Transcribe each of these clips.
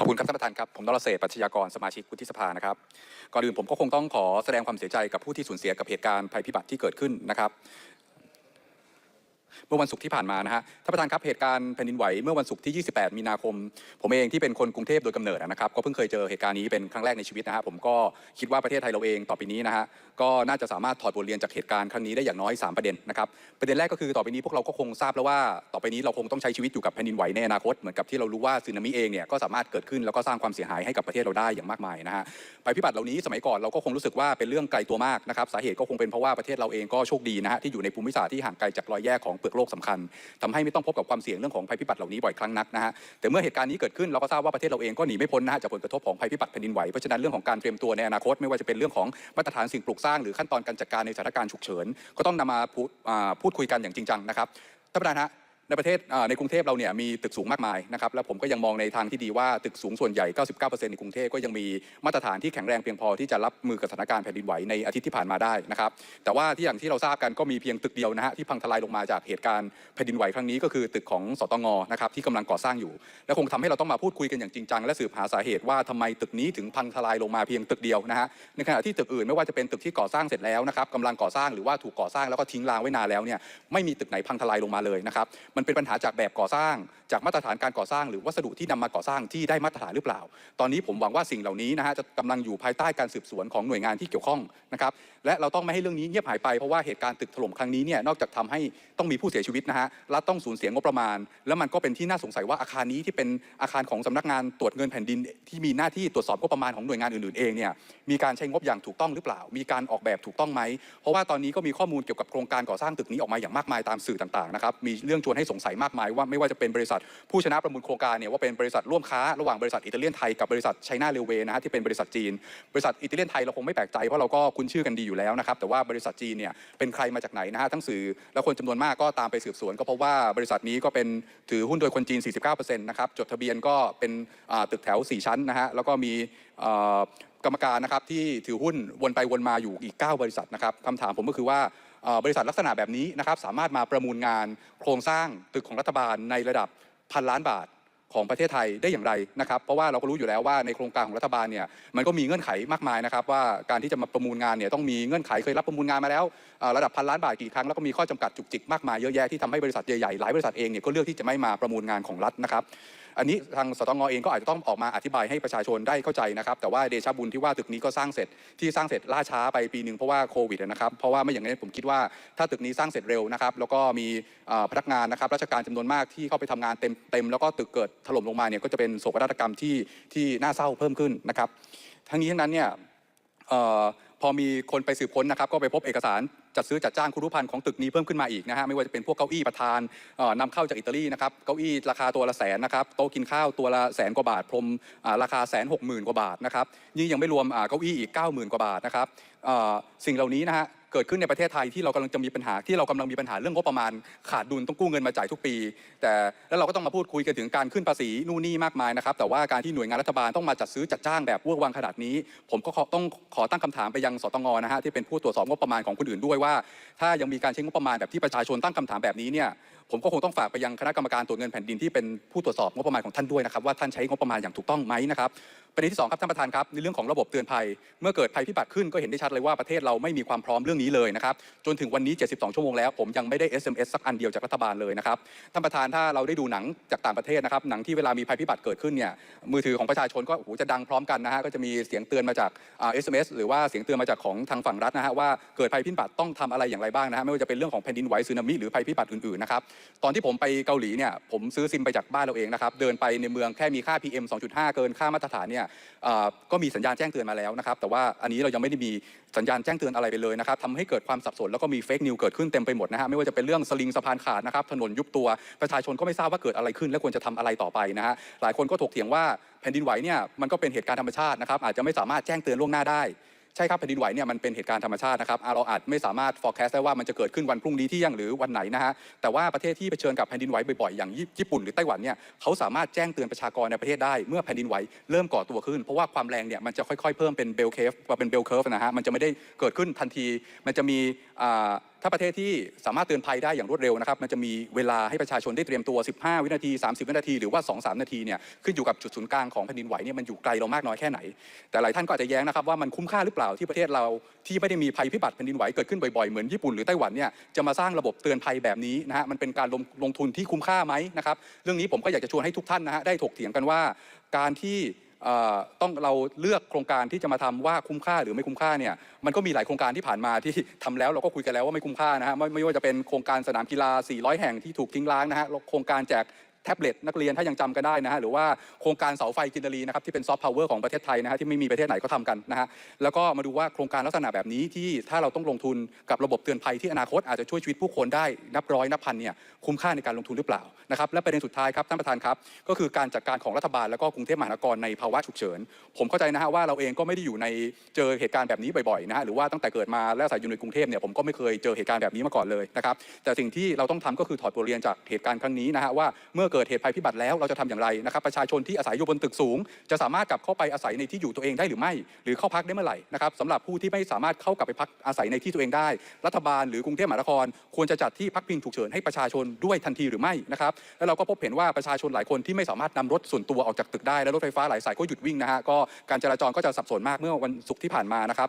ขอบคุณครับท่านประธานครับผมนรเศษปัชญากรสมาชิกวุฒิสภานะครับก่อนอื่นผมก็คงต้องขอแสดงความเสียใจกับผู้ที่สูญเสียกับเหตุการณ์ภัยพิบัติที่เกิดขึ้นนะครับ เมื่อวันศุกร์ที่ผ่านมานะฮะท่านประธานครับเหตุการณ์แผ่นดินไหวเมื่อวันศุกร์ที่ 28 มีนาคม ผมเองที่เป็นคนกรุงเทพโดยกำเนิดนะครับก็เพิ่งเคยเจอเหตุการณ์นี้เป็นครั้งแรกในชีวิตนะฮะผมก็คิดว่าประเทศไทยเราเองต่อไปนี้นะฮะก็น่าจะสามารถถอดบทเรียนจากเหตุการณ์ครั้งนี้ได้อย่างน้อย 3 ประเด็นนะครับประเด็นแรกก็คือต่อไปนี้พวกเราก็คงทราบแล้วว่าต่อไปนี้เราคงต้องใช้ชีวิตอยู่กับแผ่นดินไหวในอนาคตเหมือนกับที่เรารู้ว่าสึนามิเองเนี่ยก็สามารถเกิดขึ้นแล้วก็สร้างความเสียหายให้กับประเทศเราได้อย่างมากมายนะฮะภัยพิบัติเหล่านี้สมัยก่อนเราก็คงรู้สึกว่าเป็นเรื่องไกลตัวมากนะครับสาเหตุก็คงเป็นเพราะว่าประเทศเราเองก็โชคดีนะฮะที่อยู่ในภูมิศาสตร์ที่ห่างไกลจากรอยแยกของเปลือกโลกสำคัญทำให้ไม่ต้องพบกับความเสี่ยงเรื่องของภัยพิบัติเหล่านี้บ่อยครั้งนักนะฮะแต่เมื่อเหตุการณ์นี้เกิดขึ้นเราก็ทราบว่าประเทศเราเองก็หนีไม่พ้นนะฮะจากผลกระทบของภัยพิบัติแผ่นดินไหวเพราะฉะนั้นเรื่องของการเตรียมตัวในอนาคตไม่ว่าจะเป็นเรื่องของมาตรฐานสิ่งปลูกสร้างหรือขั้นตอนการจัดการในสถานการณ์ฉุกเฉินก็ต้องนำมามาพูดคุยกันอย่างจริงจังนะครับท่านประธานฮะ ในประเทศในกรุงเทพเราเนี่ยมีตึกสูงมากมายนะครับแล้วผมก็ยังมองในทางที่ดีว่าตึกสูงส่วนใหญ่ 99%ในกรุงเทพก็ยังมีมาตรฐานที่แข็งแรงเพียงพอที่จะรับมือกับสถานการณ์แผ่นดินไหวในอาทิตย์ที่ผ่านมาได้นะครับแต่ว่าที่อย่างที่เราทราบกันก็มีเพียงตึกเดียวนะฮะที่พังทลายลงมาจากเหตุการณ์แผ่นดินไหวครั้งนี้ก็คือตึกของสตงนะครับที่กำลังก่อสร้างอยู่ และคงทำให้เราต้องมาพูดคุยกันอย่างจริงจังและสืบหาสาเหตุว่าทำไมตึกนี้ถึงพังทลายลงมาเพียงตึกเดียวนะฮะในขณะที่ตึกอื่นไม่ว่าจะเป็นตึกที่ก่อสร้างเสร็จแล้วนะครับกำลังก่อสร้างหรือว่าถูกก่อสร้างแล้วก็ทิ้งร้างไว้นานแล้วเนี่ยไม่มีตึกไหนพังทลายลงมาเลยนะครับมันเป็นปัญหาจากแบบก่อสร้าง จากมาตรฐานการก่อสร้าง หรือวัสดุที่นำมาก่อสร้างที่ได้มาตรฐานหรือเปล่า ตอนนี้ผมหวังว่าสิ่งเหล่านี้นะฮะจะกำลังอยู่ภายใต้การสืบสวนของหน่วยงานที่เกี่ยวข้องนะครับและเราต้องไม่ให้เรื่องนี้เงียบหายไปเพราะว่าเหตุการณ์ตึกถล่มครั้งนี้เนี่ยนอกจากทำให้ต้องมีผู้เสียชีวิตนะฮะรัฐต้องสูญเสียงบประมาณ แล้วมันก็เป็นที่น่าสงสัยว่าอาคารนี้ที่เป็นอาคารของสำนักงานตรวจเงินแผ่นดิน ที่มีหน้าที่ตรวจสอบงบประมาณของหน่วยงานอื่นๆเองเนี่ยมีการใช้งบอย่างถูกต้องหรือเปล่า มีการออกแบบถูกต้องไหมเพราะว่าตอนนี้ก็มีข้อมูลเกี่ยวกับโครงการก่อสร้างตึกนี้ออกมาอย่างมากมายตามสื่อต่างๆนะครับมีเรื่องชวนให้สงสัยมากมายว่าไม่ว่าจะเป็นบริษัทผู้ชนะประมูลโครงการเนี่ยว่าเป็นบริษัทร่วมค้าระหว่างบริษัทอิตาเลียนไทยกับบริษัทไชน่าเรลเวย์นะฮะที่เป็นบริษัทจีน บริษัทอิตาเลียนไทยเราคงไม่แปลกใจเพราะเราก็คุ้นชื่อกันดีอยู่แล้วนะครับแต่ว่าบริษัทจีนเนี่ยเป็นใครมาจากไหนนะฮะทั้งสื่อและคนจำนวนมากก็ตามไปสืบสวน ก็พบว่าบริษัทนี้ก็เป็นถือหุ้นโดยคนจีน 49%นะครับจดทะเบียนก็เป็นตึกแถว 4 ชั้นนะฮะแล้วก็มี กรรมการนะครับที่ถือหุ้นวนไปวนมาอยู่อีก 9 บริษัทนะครับคำถามผมก็คือว่าบริษัทลักษณะแบบนี้นะครับสามารถมาประมูลงานโครงสร้างตึกของรัฐบาลในระดับพันล้านบาทของประเทศไทยได้อย่างไรนะครับ เพราะว่าเราก็รู้อยู่แล้วว่าในโครงการของรัฐบาลเนี่ยมันก็มีเงื่อนไขมากมายนะครับ ว่าการที่จะมาประมูลงานเนี่ยต้องมีเงื่อนไขเคยรับประมูลงานมาแล้วระดับพันล้านบาทกี่ครั้งแล้วก็มีข้อจำกัดจุกจิกมากมายเยอะแยะที่ทำให้บริษัทใหญ่ๆหลายบริษัทเองเนี่ยก็เลือกที่จะไม่มาประมูลงานของรัฐนะครับ อันนี้ทางสตงเองก็อาจจะต้องออกมาอธิบายให้ประชาชนได้เข้าใจนะครับ แต่ว่าเดชบุญที่ว่าตึกนี้ก็สร้างเสร็จที่สร้างเสร็จล่าช้าไปปีหนึ่งเพราะว่าโควิดนะครับ เพราะว่าไม่อย่างนั้นผมคิดว่าถ้าตึกนี้สร้างเสร็จเร็วนะครับ แล้วก็มีพนักงานนะครับราชการจำนวนมากที่เข้าไปทำงานเต็มเต็มแล้วก็ตึกเกิดถล่มลงมาเนี่ยก็จะเป็นโศกนาฏกรรมที่ที่น่าเศร้าเพิ่มขึ้นนะครับ ทั้งนี้ทั้งนั้นเนี่ยออพอมีคนไปสืบค้นนะครับ ก็ไปพบเอกสาร จัดซื้อจัดจ้างคุรุพันธ์ของตึกนี้เพิ่มขึ้นมาอีกนะฮะไม่ว่าจะเป็นพวกเก้าอี้ประธานเอ่อนำเข้าจากอิตาลีนะครับเก้าอี้ราคาตัวละแสนนะครับโต๊ะกินข้าวตัวละแสนกว่าบาทพรมราคาแสนหกหมื่นกว่าบาทนะครับนี่ยังไม่รวมเก้าอี้อีกเก้าหมื่นกว่าบาทนะครับสิ่งเหล่านี้นะฮะ เกิดขึ้นในประเทศไทยที่เรากำลังจะมีปัญหาที่เรากำลังมีปัญหาเรื่องงบประมาณ ขาดดุลต้องกู้เงินมาจ่ายทุกปี แต่แล้วเราก็ต้องมาพูดคุยกันถึงการขึ้นภาษีนู่นนี่มากมายนะครับแต่ว่าการที่หน่วยงานรัฐบาลต้องมาจัดซื้อจัดจ้างแบบวอร์วังขนาดนี้ ผมก็ต้องขอตั้งคำถามไปยังสตงนะฮะที่เป็นผู้ตรวจสอบงบประมาณของคนอื่นด้วยว่า ถ้ายังมีการใช้งบประมาณแบบที่ประชาชนตั้งคำถามแบบนี้เนี่ยผมก็คงต้องฝากไปยังคณะกรรมการตรวจเงินแผ่นดินที่เป็นผู้ตรวจสอบงบประมาณของท่านด้วยนะครับว่าท่านใช้งบประมาณอย่างถูกต้องไหมนะครับ ประเด็นที่สองครับท่านประธานครับในเรื่องของระบบเตือนภัย เมื่อเกิดภัยพิบัติขึ้นก็เห็นได้ชัดเลยว่าประเทศเราไม่มีความพร้อมเรื่องนี้เลยนะครับจนถึงวันนี้ 72 ชั่วโมงแล้วผมยังไม่ได้ SMS สักอันเดียวจากรัฐบาลเลยนะครับท่านประธานถ้าเราได้ดูหนังจากต่างประเทศนะครับหนังที่เวลามีภัยพิบัติเกิดขึ้นเนี่ยมือถือของประชาชนก็โอ้โหจะดังพร้อมกันนะฮะก็จะมีเสียงเตือนมาจากอ่า SMS หรือว่าเสียงเตือนมาจากของทางฝั่งรัฐนะฮะว่าเกิดภัยพิบัติต้องทำอะไรอย่างไรบ้างนะฮะไม่ว่าจะเป็นเรื่องของแผ่นดินไหวสึนามิหรือภัยพิบัติอื่นๆนะครับตอนที่ผมไปเกาหลีเนี่ยผมซื้อซิมไปจากบ้านเราเองนะครับเดินไปในเมืองแค่มีค่า PM 2.5 เกินค่ามาตรฐานเนี่ยก็มีสัญญาณแจ้งเตือนมาแล้วนะครับ แต่ว่าอันนี้เรายังไม่ได้มีสัญญาณแจ้งเตือนอะไรไปเลยนะครับทำให้เกิดความสับสนแล้วก็มีเฟกนิวเกิดขึ้นเต็มไปหมดนะฮะไม่ว่าจะเป็นเรื่องสลิงสะพานขาดนะครับถนนยุบตัวประชาชนก็ไม่ทราบว่าเกิดอะไรขึ้น และควรจะทำอะไรต่อไปนะฮะหลายคนก็ถกเถียงว่าแผ่นดินไหวเนี่ยมันก็เป็นเหตุการณ์ธรรมชาตินะครับอาจจะไม่สามารถแจ้งเตือนล่วงหน้าได้ ใช่ครับแผ่นดินไหวเนี่ยมันเป็นเหตุการณ์ธรรมชาตินะครับเราอาจไม่สามารถ forecast ได้ว่ามันจะเกิดขึ้นวันพรุ่งนี้ที่ยังหรือวันไหนนะฮะแต่ว่าประเทศที่เผชิญกับแผ่นดินไหวบ่อยๆอย่างญี่ปุ่นหรือไต้หวันเนี่ยเขาสามารถแจ้งเตือนประชากรในประเทศได้เมื่อแผ่นดินไหวเริ่มก่อตัวขึ้น เพราะว่าความแรงเนี่ยมันจะค่อยๆ เพิ่มเป็นเบลเคฟเป็นเบลเคฟนะฮะมันจะไม่ได้เกิดขึ้นทันที มันจะมีอ่า ถ้าประเทศที่สามารถเตือนภัยได้อย่างรวดเร็วนะครับ มันจะมีเวลาให้ประชาชนได้เตรียมตัว 15 วินาที 30 วินาที หรือว่า 2-3 นาทีเนี่ยขึ้นอยู่กับจุดศูนย์กลางของแผ่นดินไหวเนี่ยมันอยู่ไกลเรามากน้อยแค่ไหน แต่หลายท่านก็อาจจะแย้งนะครับว่ามันคุ้มค่าหรือเปล่าที่ประเทศเราที่ไม่ได้มีภัยพิบัติแผ่นดินไหวเกิดขึ้นบ่อยๆเหมือนญี่ปุ่นหรือไต้หวันเนี่ยจะมาสร้างระบบเตือนภัยแบบนี้นะฮะมันเป็นการลงลงทุนที่คุ้มค่าไหมนะครับเรื่องนี้ผมก็อยากจะชวนให้ทุกท่านนะฮะได้ถกเถียงกันว่าการที่ ต้องเราเลือกโครงการที่จะมาทำว่าคุ้มค่าหรือไม่คุ้มค่าเนี่ยมันก็มีหลายโครงการที่ผ่านมาที่ทำแล้วเราก็คุยกันแล้วว่าไม่คุ้มค่านะฮะไม่ไม่ว่าจะเป็นโครงการสนามกีฬา 400 แห่งที่ถูกทิ้งร้างนะฮะโครงการแจก ท็บเล็ตนักเรียนถ้ายังจำกันได้นะฮะหรือว่าโครงการเสาไฟกินรีนะครับที่เป็นซอฟต์พาวเวอร์ของประเทศไทยนะฮะที่ไม่มีประเทศไหนก็ทำกันนะฮะแล้วก็มาดูว่าโครงการลักษณะแบบนี้ที่ถ้าเราต้องลงทุนกับระบบเตือนภัยที่อนาคตอาจจะช่วยชีวิตผู้คนได้นับร้อยนับพันเนี่ยคุ้มค่าในการลงทุนหรือเปล่านะครับและประเด็นสุดท้ายครับท่านประธานครับ ก็คือการจัดการของรัฐบาลแล้วก็กรุงเทพมหานครในภาวะฉุกเฉิน ผมเข้าใจนะฮะว่าเราเองก็ไม่ได้อยู่ในเจอเหตุการณ์แบบนี้บ่อยๆนะฮะหรือว่าตั้งแต่เกิดมาและอาศัยอยู่ในกรุงเทพเนี่ยผมก็ไม่เคยเจอเหตุการณ์แบบนี้มาก่อนเลยนะครับแต่สิ่งที่เราต้องทำก็คือถอดบทเรียนจากเหตุการณ์ครั้งนี้นะฮะว่าเมื่อเกิดเหตุภัยพิบัติแล้วเราจะทำอย่างไรนะครับประชาชนที่อาศัยอยู่บนตึกสูง จะสามารถกลับเข้าไปอาศัยในที่อยู่ตัวเองได้หรือไม่ หรือเข้าพักได้เมื่อไหร่นะครับสำหรับผู้ที่ไม่สามารถเข้ากลับไปพักอาศัยในที่ตัวเองได้ รัฐบาลหรือกรุงเทพมหานคร ควรจะจัดที่พักพิงฉุกเฉินให้ประชาชนด้วยทันทีหรือไม่นะครับแล้วเราก็พบเห็นว่าประชาชนหลายคนที่ไม่สามารถนำรถส่วนตัวออกจากตึกได้และรถไฟฟ้าหลายสายก็หยุดวิ่งนะฮะก็การจราจรก็จะสับสนมากเมื่อวันศุกร์ที่ผ่านมานะครับ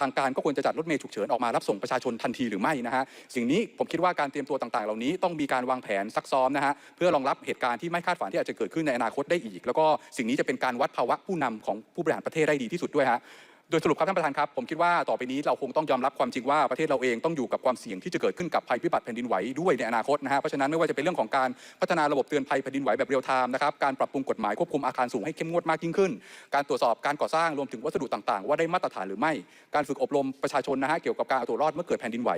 ทางการก็ควรจะจัดรถเมล์ฉุกเฉินออกมารับส่งประชาชนทันทีหรือไม่นะฮะสิ่งนี้ผมคิดว่าการเตรียมตัวต่างๆ เหล่านี้ต้องมีการวางแผนซักซ้อมนะฮะเพื่อรองรับเหตุการณ์ที่ไม่คาดฝันที่อาจจะเกิดขึ้นในอนาคตได้อีก แล้วก็สิ่งนี้จะเป็นการวัดภาวะผู้นำของผู้บริหารประเทศได้ดีที่สุดด้วยฮะ โดยสรุปครับท่านประธานครับผมคิดว่าต่อไปนี้เราคงต้องยอมรับความจริงว่าประเทศเราเองต้องอยู่กับความเสี่ยงที่จะเกิดขึ้นกับภัยพิบัติแผ่นดินไหวด้วยในอนาคตนะฮะเพราะฉะนั้นไม่ว่าจะเป็นเรื่องของการพัฒนาระบบเตือนภัยแผ่นดินไหวแบบเรียลไทม์นะครับการปรับปรุงกฎหมายควบคุมอาคารสูงให้เข้มงวดมากยิ่งขึ้น การตรวจสอบการก่อสร้างรวมถึงวัสดุต่างๆ ว่าได้มาตรฐานหรือไม่ การฝึกอบรมประชาชนนะฮะเกี่ยวกับการเอาตัวรอดเมื่อเกิดแผ่นดินไหว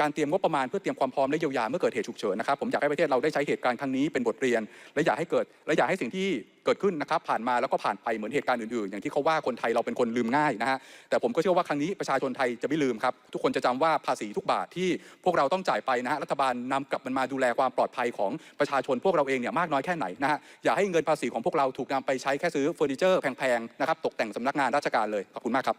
การเตรียมงบประมาณเพื่อเตรียมความพร้อมและเยียวยาเมื่อเกิดเหตุฉุกเฉินนะครับผมอยากให้ประเทศเราได้ใช้เหตุการณ์ครั้งนี้เป็นบทเรียน และอยากให้เกิดและอยากให้สิ่งที่ เกิดขึ้นนะครับผ่านมาแล้วก็ผ่านไปเหมือนเหตุการณ์อื่นๆ อย่างที่เขาว่าคนไทยเราเป็นคนลืมง่ายนะฮะแต่ผมก็เชื่อว่าครั้งนี้ประชาชนไทยจะไม่ลืมครับ ทุกคนจะจำว่าภาษีทุกบาทที่พวกเราต้องจ่ายไปนะฮะรัฐบาลนำกลับมันมาดูแลความปลอดภัยของประชาชนพวกเราเองเนี่ยมากน้อยแค่ไหนนะฮะอย่าให้เงินภาษีของพวกเราถูกนำไปใช้แค่ซื้อเฟอร์นิเจอร์แพงๆนะครับตกแต่งสำนักงานราชการเลยขอบคุณมากครับ